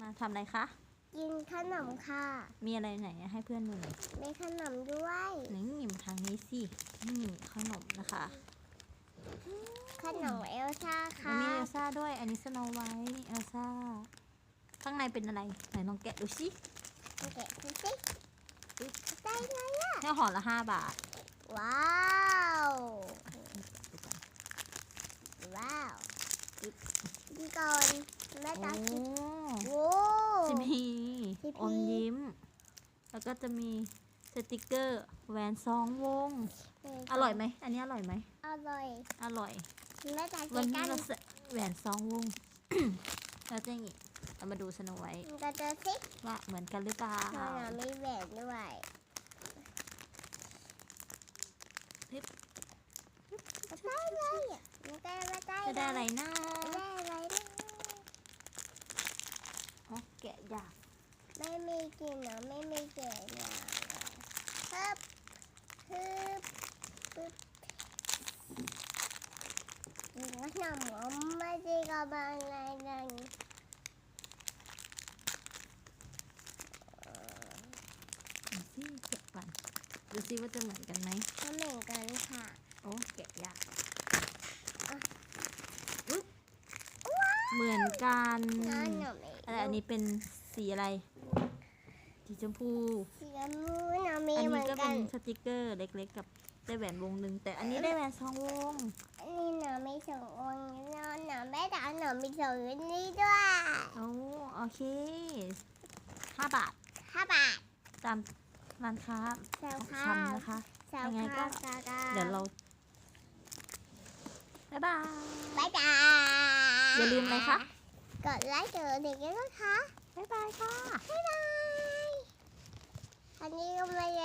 มาทำอะไรคะ กินขนมค่ะ มีอะไรไหนให้เพื่อนดูหน่อยมีขนมด้วยนี่มาทางนี้สิ นี่ขนมนะคะขนมเอลซ่าแล้วค่ะมีเอลซ่าด้วย อันนี้สโนไวท์เอลซ่า ข้างในเป็นอะไร ไหนลองแกะดูสิแกะดูสิได้ไงอะแค่ห่อละห้าบาทว้าว ดูกันว้าวดีก่อนแม่โอ้ตาคิดโว้จะมี พี่พีอมยิ้ม แล้วก็จะมีสติกเกอร์แหวนสองวง อร่อยไหม อันนี้อร่อยไหม อร่อยอร่อย แม่ตาวัคินดนี้กันเราใส่แหวนสองวงแล้วจะอย่างงี้เรามาดูสโนไวท์ก็จะสิว่าเหมือนกันหรือเปล่าขนมมีแหวนด้วยได้เลยอะมันได้ไม่ได้จะได้อะไรนะ ได้อะไรนะ อ๋อแกะยาก ไม่มีกินเหรอไม่มีเกล็ดเหรอฮึบฮึบฮึบหัวหน้าหมอไม่ได้กำลังอะไรนั่นดูสิแกะก่อนดูสิว่าจะเหมือนกันไหมก็เหมือนกันค่ะโอ้แกะยากอะอุ๊ยเหมือนกันน้าหนูไม่อะไรอันนี้เป็นสีอะไร สีชมพูสีน้ำมูหนูมีอันเหมืนี้อนก็กัเป็นนสติกเกอร์เล็กๆกับได้แหวนวงหนึ่งแต่อันนี้ได้แหวนสองวงอันนี้หนูมีสององค์น้าหนูไม่ได้หนูมีสองอันนี้ด้วยโอ้โอเคห้าบาทห้าบาทตามร้านค้าสาวของค่ะชำนะคะ สาวยังไงก็ค่ะกาเดี๋ยวเราบ๊ายบายบายบายอย่าลืมอะไรคะ กดไลค์กดติดตามนะคะ บ๊ายบายค่ะ บ๊ายบาย 你有没有